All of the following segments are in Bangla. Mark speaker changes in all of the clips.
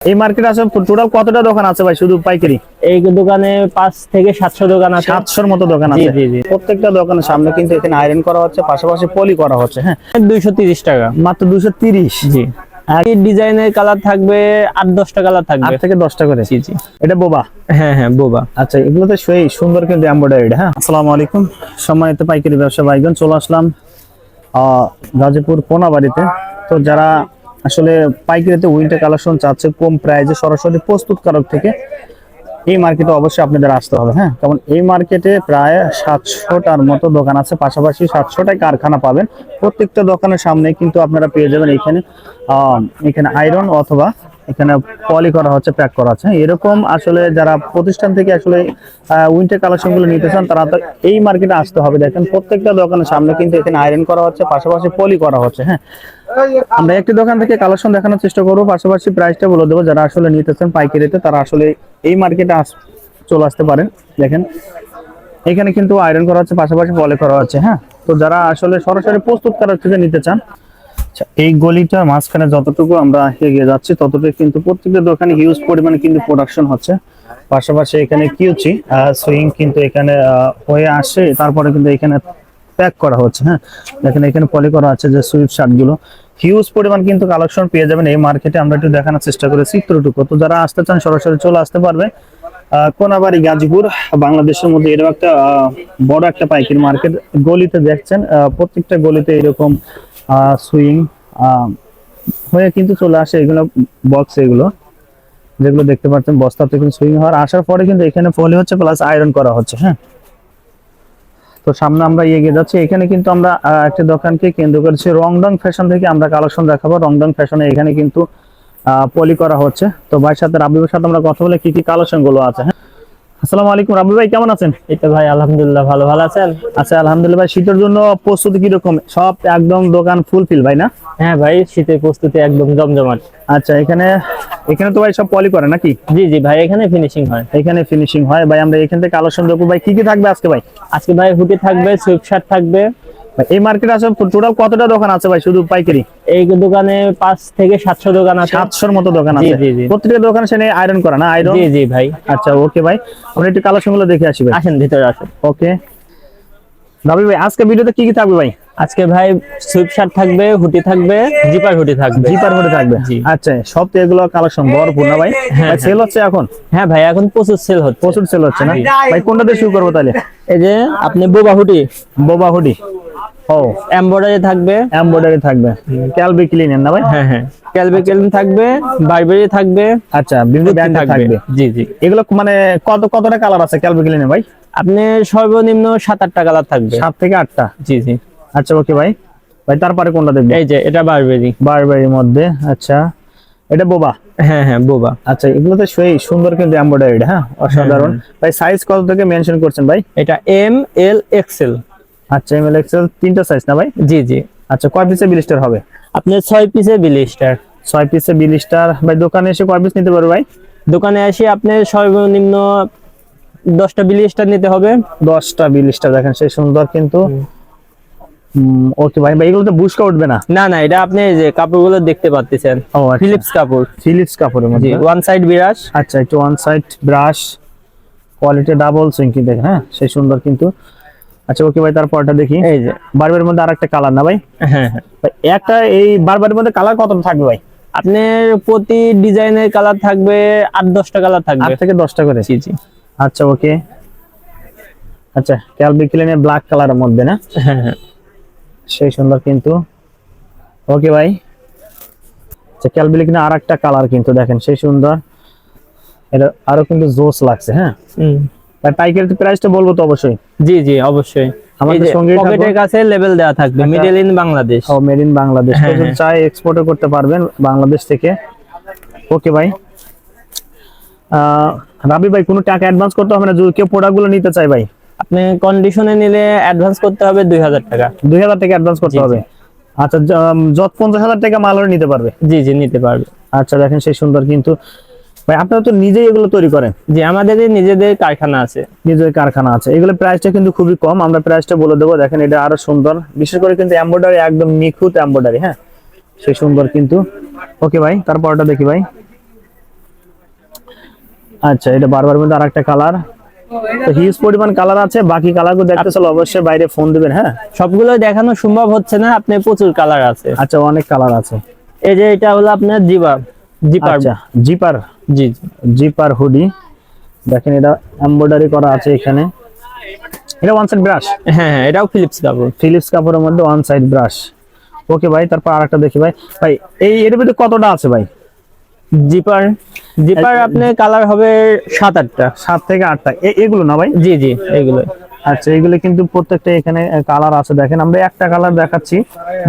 Speaker 1: এই মার্কেট আছে টোটাল কতটা দোকান আছে ভাই শুধু পাইকারি?
Speaker 2: এই দোকানে পাঁচ থেকে সাতশো দোকান আছে।
Speaker 1: সাতশোর মতো দোকান আছে। প্রত্যেকটা দোকানের সামনে কিন্তু এখানে আয়রন করা হচ্ছে পাশাপাশি পলি করা হচ্ছে হ্যাঁ?
Speaker 2: দুইশো টাকা।
Speaker 1: মাত্র দুশো তিরিশ?
Speaker 2: জি। আর ডিজাইনের কালার থাকবে আট দশটা কালার থাকবে।
Speaker 1: থেকে দশটা করে?
Speaker 2: জি জি।
Speaker 1: এটা বোবা?
Speaker 2: হ্যাঁ হ্যাঁ বোবা।
Speaker 1: আচ্ছা এগুলো তো সেই সুন্দর কিন্তু এমব্রয়ডারি হ্যাঁ? আসসালামু আলাইকুম। সম্মানিত পাইকারি ব্যবসা ভাইগণ চলে আসলাম আহ, গাজীপুর কোনাবাড়িতে। তো যারা আসলে পাইকারিতে উইন্টার কালেকশন চাচ্ছে কম প্রাইজে সরাসরি প্রস্তুতকারক থেকে। এই মার্কেটে অবশ্যই আপনাদের আসতে হবে হ্যাঁ? কারণ এই মার্কেটে প্রায় সাতশোটার মতো দোকান আছে, পাশাপাশি সাতশোটাই কারখানা পাবেন। প্রত্যেকটা দোকানের সামনে কিন্তু আপনারা পেয়ে যাবেন এখানে এখানে আয়রন অথবা এখানে পলি করা হচ্ছে প্যাক করা হচ্ছে এরকম আসলে যারা প্রতিষ্ঠান থেকে আসলে উইন্টার কালেকশনগুলো নিতে চান, তারা এই মার্কেটে আসতে হবে। দেখেন প্রত্যেকটা দোকানের সামনে কিন্তু এখানে আয়রন করা হচ্ছে, পাশাপাশি পলি করা হচ্ছে হ্যাঁ। আমরা একটি দোকান থেকে কালেকশন দেখানোর চেষ্টা করব, পাশাপাশি প্রাইসটা বলে দেবো। যারা আসলে নিতে চান পাইকারিতে, তারা আসলে এই মার্কেটে আস, চলে আসতে পারেন। দেখেন, এখানে কিন্তু আয়রন করা হচ্ছে, পাশাপাশি পলি করা হচ্ছে হ্যাঁ। তো যারা আসলে সরাসরি প্রস্তুত করার থেকে নিতে চান আচ্ছা, এই গলিটার মাঝখানে যতটুকু আমরা এগিয়ে যাচ্ছি ততটুকু কিন্তু প্রত্যেকটা দোকানে হিউজ পরিমাণে কিন্তু প্রোডাকশন হচ্ছে। পাশাপাশি এখানে কিউচি সুইং কিন্তু এখানে হয়ে আসে। তারপরে কিন্তু এখানে প্যাক করা হচ্ছে হ্যাঁ? দেখেন এখানে পলি করা আছে যে সুইট শার্টগুলো। হিউজ পরিমাণ কিন্তু কালেকশন পেয়ে যাবেন এই মার্কেটে আমরা একটু দেখানোর চেষ্টা করেছি চিত্রটুকু তো যারা আসতে চান সরাসরি চলে আসতে পারবে। কোনাবাড়ি গাজীপুর বাংলাদেশের মধ্যে এরকম একটা বড় একটা পাইকারি মার্কেট গলিতে দেখছেন। প্রত্যেকটা গলিতে এরকম সুইং হয়ে কিন্তু চলে আসে এগুলো বক্স এগুলো। যেগুলো দেখতে পাচ্ছেন বস্তাতে কিন্তু সুইং হওয়ার। আসার পরে কিন্তু এখানে ফলি হচ্ছে প্লাস আয়রন করা হচ্ছে হ্যাঁ। তো সামনে আমরা এগিয়ে যাচ্ছি। এখানে কিন্তু আমরা একটা দোকানকে কেন্দ্র করেছি। রংডং ফ্যাশন থেকে আমরা কালেকশন দেখাবো। রংডং ফ্যাশনে এখানে কিন্তু পলি করা হচ্ছে। তো ভাইয়ের সাথে রাবিবের সাথে আমরা কথা বলে কি কি কালেকশনগুলো আছে হ্যাঁ। আসসালামু আলাইকুম। রাবি ভাই কেমন আছেন?
Speaker 2: এটা ভাই আলহামদুলিল্লাহ ভালো। ভালো আছেন?
Speaker 1: আচ্ছা আলহামদুলিল্লাহ ভাই শীতের জন্য প্রস্তুতি সব একদম দোকান ফুলফিল ভাই না?
Speaker 2: হ্যাঁ ভাই শীতের প্রস্তুতি একদম জমজমাট।
Speaker 1: আচ্ছা এখানে এখানে তো ভাই সব পলি করে নাকি?
Speaker 2: জি জি ভাই এখানে ফিনিশিং হয়।
Speaker 1: এখানে ফিনিশিং হয়। ভাই আমরা এখান থেকে আলোচনা দেখব ভাই কি কি থাকবে আজকে ভাই?
Speaker 2: আজকে ভাই হুডি থাকবে সুইপ শার্ট থাকবে
Speaker 1: এই মার্কেটে আছে টোটাল কতটা দোকান আছে ভাই? শুধু পাইকারি?
Speaker 2: এই দোকানে পাঁচ থেকে সাতশো দোকান আছে।
Speaker 1: সাতশোর মতো দোকান আছে। প্রত্যেকটা দোকান সেখানে আয়রন করা না? আয়রন
Speaker 2: জি জি ভাই।
Speaker 1: আচ্ছা ওকে ভাই। আমরা একটু কালেকশনগুলো দেখে আসি ভাই।
Speaker 2: আসেন ভিতরে আসেন।
Speaker 1: ওকে রবি ভাই আজকে ভিডিওতে কি কি থাকবে ভাই?
Speaker 2: আজকে ভাই সুইপ শার্ট থাকবে হুডি থাকবে জিপার হুডি থাকবে।
Speaker 1: জিপার করে থাকবে? আচ্ছা সব তো এগুলো কালেকশন ভরপুর না ভাই?
Speaker 2: হ্যাঁ,
Speaker 1: সেল হচ্ছে এখন?
Speaker 2: হ্যাঁ ভাই এখন প্রচুর সেল হচ্ছে।
Speaker 1: প্রচুর সেল হচ্ছে না? ভাই কোনটা দিয়ে শুরু করব তাহলে?
Speaker 2: এই যে আপনি বোবা হুডি
Speaker 1: বোবা হুডি ও।
Speaker 2: এমব্রয়ডারি থাকবে।
Speaker 1: এমব্রয়ডারি থাকবে। ক্যালবি ক্লিনের না ভাই?
Speaker 2: হ্যাঁ হ্যাঁ। ক্যালবে কেলন থাকবে বারবেরি থাকবে।
Speaker 1: আচ্ছা বিভিন্ন ব্র্যান্ড থাকবে।
Speaker 2: জি জি।
Speaker 1: এগুলো মানে কত কতটা কালার আছে ক্যালবি ক্লিনে ভাই?
Speaker 2: আপনি সর্বনিম্ন সাত আটটা কালার থাকবে।
Speaker 1: সাত থেকে আটটা?
Speaker 2: জি জি।
Speaker 1: আচ্ছা ওকে ভাই। ভাই তারপরে কোনটা দেখব?
Speaker 2: এই যে এটা বারবেরি
Speaker 1: বারবারির মধ্যে আচ্ছা। এটা বোবা?
Speaker 2: হ্যাঁ হ্যাঁ বোবা।
Speaker 1: আচ্ছা এগুলো তো সেই সুন্দর কিন্তু এমব্রয়ডারি হ্যাঁ? অসাধারণ। ভাই সাইজ কত থেকে মেনশন করছেন ভাই?
Speaker 2: এটা এম এল এক্সেল
Speaker 1: আচ্ছা এম এল এক্সেল তিনটা সাইজ না ভাই?
Speaker 2: জি জি।
Speaker 1: আচ্ছা কয় পিসে বিলিস্টার হবে?
Speaker 2: আপনি ছয় পিসে বিলিস্টার
Speaker 1: ছয় পিসে বিলিস্টার ভাই দোকানে এসে কয় পিস নিতে পারবে ভাই?
Speaker 2: দোকানে আসি আপনি সর্বনিম্ন দশটা বিলিস্টার নিতে হবে।
Speaker 1: দশটা বিলিস্টার দেখেন সেই সুন্দর কিন্তু। ওকে ভাই ভাই এগুলো তো বুসকা উঠবে না।
Speaker 2: না না এটা আপনি যে কাপড়গুলো দেখতে পাচ্ছেন
Speaker 1: ও আচ্ছা।
Speaker 2: ফিলিপস কাপড়।
Speaker 1: ফিলিপস কাপড়ের মধ্যে।
Speaker 2: ওয়ান সাইড বিরাস
Speaker 1: আচ্ছা একটু one side brush quality double সুইঙ্কি দেখেন হ্যাঁ? সেই সুন্দর কিন্তু। আচ্ছা ওকে ভাই তারপরটা দেখি।
Speaker 2: এই যে।
Speaker 1: বারবারের মধ্যে আর একটা কালার না ভাই?
Speaker 2: হ্যাঁ হ্যাঁ।
Speaker 1: একটা এই বারবারের মধ্যে কালার কতটা থাকবে ভাই?
Speaker 2: আপনার প্রতি ডিজাইনের কালার থাকবে আট দশটা কালার থাকবে।
Speaker 1: আট থেকে দশটা করে?
Speaker 2: জি জি।
Speaker 1: আচ্ছা ওকে। আচ্ছা ক্যালবি ক্লিনের ব্ল্যাক কালারের মধ্যে না?
Speaker 2: হ্যাঁ হ্যাঁ।
Speaker 1: সেই সুন্দর কিন্তু। ওকে ভাই। আচ্ছা ক্যালবি ক্লিনের আর একটা কালার কিন্তু দেখেন সেই সুন্দর। এটা আরও কিন্তু জোস লাগছে হ্যাঁ?
Speaker 2: হুম।
Speaker 1: পাইকারি প্রাইসটা বলব তো অবশ্যই।
Speaker 2: জি জি অবশ্যই।
Speaker 1: আমাদের।
Speaker 2: পকেটের কাছে লেভেল দেওয়া থাকবে। মিডল ইন বাংলাদেশ
Speaker 1: ও মেড ইন বাংলাদেশ। চাই করতে পারবেন বাংলাদেশ থেকে। ওকে ভাই। রাবি ভাই কোনো টাকা অ্যাডভান্স করতে হবে না? যদি কেউ প্রোডাক্টগুলো নিতে চাই ভাই।
Speaker 2: আপনি কন্ডিশনে নিলে অ্যাডভান্স করতে হবে দুই হাজার টাকা।
Speaker 1: দুই হাজার টাকা অ্যাডভান্স করতে। হবে। আচ্ছা যত পঞ্চাশ হাজার টাকা মাল নিতে পারবে।
Speaker 2: জি জি নিতে পারবে।
Speaker 1: আচ্ছা দেখেন সেই সুন্দর কিন্তু ভাই আপনারা তো নিজেই এগুলো তৈরি করেন?
Speaker 2: জি আমাদের নিজেদের কারখানা আছে।
Speaker 1: নিজের কারখানা আছে। এগুলো প্রাইসটা কিন্তু খুবই কম। আমরা প্রাইসটা বলে দেবো। দেখেন এটা আরও সুন্দর। বিশেষ করে কিন্তু এমব্রয়ডারি একদম নিখুঁত এমব্রয়ডারি হ্যাঁ? সেই সুন্দর কিন্তু। ওকে ভাই তারপরটা দেখি ভাই। আচ্ছা এটা বারবার মধ্যে আরেকটা কালার তো হিউজ পরিমাণ কালার আছে। বাকি কালারগুলো দেখতে চলো অবশ্যই বাইরে ফোন দিবেন হ্যাঁ?
Speaker 2: সবগুলো দেখানো সম্ভব হচ্ছে না। আপনি প্রচুর কালার আছে।
Speaker 1: আচ্ছা অনেক কালার আছে।
Speaker 2: এই যে এটা হলো আপনার জিবা জিপার।
Speaker 1: আচ্ছা জিপার।
Speaker 2: জি জি
Speaker 1: জিপার হুডি। দেখেন এটা এমব্রয়ডারি করা আছে এখানে। এটা ওয়ান সাইড ব্রাশ
Speaker 2: হ্যাঁ হ্যাঁ এটাও ফিলিপস কাপড়।
Speaker 1: ফিলিপস কাপড়ের মধ্যে ওয়ান সাইড ব্রাশ ওকে ভাই তারপর আরেকটা দেখি ভাই। ভাই এই এর ভিতরে কতটা আছে ভাই?
Speaker 2: জিপার জিপার আপনি কালার হবে সাত আটটা।
Speaker 1: সাত থেকে আটটা। এগুলো না ভাই?
Speaker 2: জি জি এগুলো।
Speaker 1: আচ্ছা এগুলো কিন্তু প্রত্যেকটা এখানে কালার আছে। দেখেন আমরা একটা কালার দেখাচ্ছি।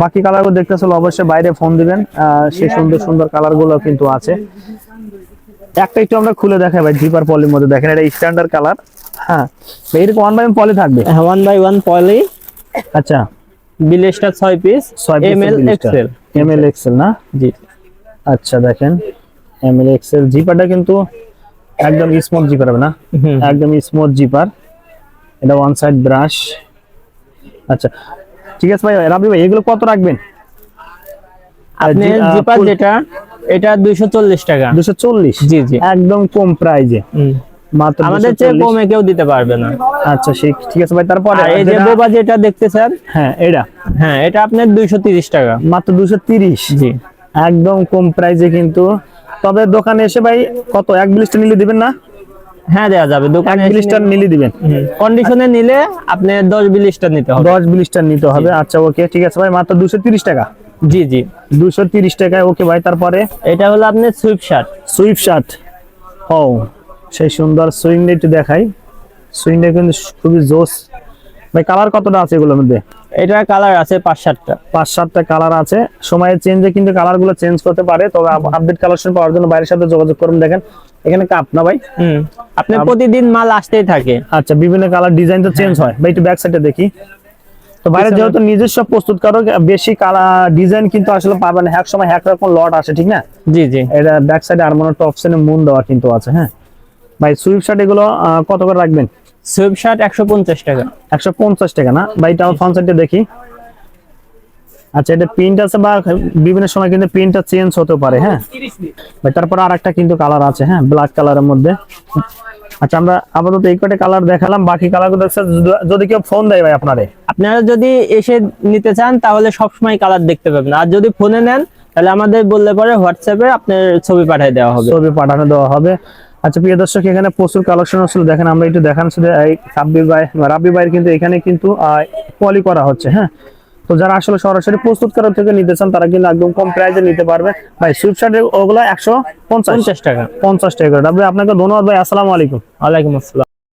Speaker 1: বাকি কালারগুলো দেখতে চলো অবশ্যই বাইরে ফোন দিবেন। আহ, সেই সুন্দর সুন্দর কালারগুলো কিন্তু আছে। একটা একটু আমরা খুলে দেখাই ভাই জিপার পলির মধ্যে দেখেন এটা স্ট্যান্ডার্ড কালার হ্যাঁ এরকম ওয়ান বাই পলি থাকবে?
Speaker 2: হ্যাঁ ওয়ান বাই ওয়ান পলি।
Speaker 1: আচ্ছা।
Speaker 2: বিলেসটা ছয় piece M L XL
Speaker 1: M L XL না?
Speaker 2: জি।
Speaker 1: আচ্ছা দেখেন এম এল এক্সেল জিপারটা কিন্তু একদম স্মুথ জিপার হবে না? একদম স্মুথ জিপার এটা ওয়ান সাইড ব্রাশ আচ্ছা ঠিক আছে ভাই রাবি ভাই এগুলো কত রাখবেন?
Speaker 2: আপনি জিপার যেটা এটা দুইশো চল্লিশ টাকা।
Speaker 1: দুশো চল্লিশ?
Speaker 2: জি জি।
Speaker 1: একদম কম প্রাইজে। মাত্র
Speaker 2: আমাদের চেয়ে কমে কেউ দিতে পারবে না।
Speaker 1: আচ্ছা ঠিক আছে ভাই তারপরে
Speaker 2: এই যে বোবা যেটা দেখতেছেন
Speaker 1: হ্যাঁ এটা।
Speaker 2: হ্যাঁ এটা আপনার দুইশো তিরিশ টাকা।
Speaker 1: মাত্র দুশো তিরিশ?
Speaker 2: জি।
Speaker 1: একদম কম প্রাইজে কিন্তু। তবে দোকানে এসে ভাই কত? এক বিলিশটা নিলে দিবেন না?
Speaker 2: হ্যাঁ দেওয়া যাবে। দোকানে
Speaker 1: বিলিশটা নিলে দিবেন।
Speaker 2: কন্ডিশনে নিলে আপনি দশ বিলিশটা নিতে হবে।
Speaker 1: দশ বিলিশটা নিতে হবে। আচ্ছা ওকে ঠিক আছে ভাই মাত্র দুশো তিরিশ টাকা।
Speaker 2: জি জি।
Speaker 1: দুশো তিরিশ টাকায় ওকে ভাই তারপরে?
Speaker 2: এটা হলো আপনার সুইপ শার্ট
Speaker 1: সুইপ শার্ট ও সেই সুন্দর সুইংটা একটু দেখাই। সুইংটা কিন্তু খুবই জোস। ভাই কালার কতটা আছে এগুলোর মধ্যে?
Speaker 2: এটা কালার আছে পাঁচ সাতটা।
Speaker 1: পাঁচ সাতটা কালার আছে। সময়ের চেঞ্জে কিন্তু কালারগুলো চেঞ্জ করতে পারে। তবে আপডেট কালেকশন পাওয়ার জন্য বাইরের সাথে যোগাযোগ করুন। দেখেন এখানে কাপ না ভাই?
Speaker 2: আপনি প্রতিদিন মাল আসতেই থাকে।
Speaker 1: আচ্ছা বিভিন্ন কালার ডিজাইন তো চেঞ্জ হয়। ভাই একটু ব্যাক সাইডে দেখি। তো বাইরে যেহেতু নিজস্ব প্রস্তুত কারও বেশি ডিজাইন কিন্তু আসলে পাবেন এক সময় এক রকম লট আসে ঠিক না?
Speaker 2: জি জি।
Speaker 1: এটা ব্যাক সাইডে আর মনে টপসেনে মুন দেওয়া কিন্তু আছে হ্যাঁ? ভাই সুইপ শার্ট এগুলো কত করে রাখবেন?
Speaker 2: সুইপ শার্ট একশো পঞ্চাশ টাকা।
Speaker 1: একশো পঞ্চাশ টাকা না? ভাই এটা ফ্রন্ট সাইডে দেখি। আচ্ছা এটা প্রিন্ট আছে বা বিভিন্ন সময় কিন্তু প্রিন্টটা চেঞ্জ হতে পারে হ্যাঁ? ভাই তারপর আর একটা কিন্তু কালার আছে হ্যাঁ? ব্ল্যাক কালারের মধ্যে। আচ্ছা আমরা আপাতত এই কটা কালার দেখালাম। বাকি কালারগুলো যদি কেউ ফোন দেয় ভাই আপনারে।
Speaker 2: আপনারা যদি এসে নিতে চান তাহলে সবসময় কালার দেখতে পাবেন। আর যদি ফোনে নেন তাহলে আমাদের বললে পরে হোয়াটসঅ্যাপে আপনার ছবি পাঠিয়ে দেওয়া হবে।
Speaker 1: ছবি পাঠানো দেওয়া হবে। আচ্ছা প্রিয় দর্শক এখানে প্রচুর কালেকশন আসলে দেখেন আমরা একটু দেখান শুধু এই রাব্বি ভাই রাব্বি ভাইয়ের কিন্তু এখানে কিন্তু পলি করা হচ্ছে হ্যাঁ? তো যারা আসলে সরাসরি প্রস্তুতকারক থেকে নিতে চান তারা কিন্তু একদম কম প্রাইসে নিতে পারবে। ভাই সুইপ শার্টের ওগুলো একশো পঞ্চাশ।
Speaker 2: টাকা।
Speaker 1: পঞ্চাশ টাকা আপনাকে ধন্যবাদ ভাই। আসসালামু আলাইকুম।
Speaker 2: ওয়ালাইকুম আসসালাম।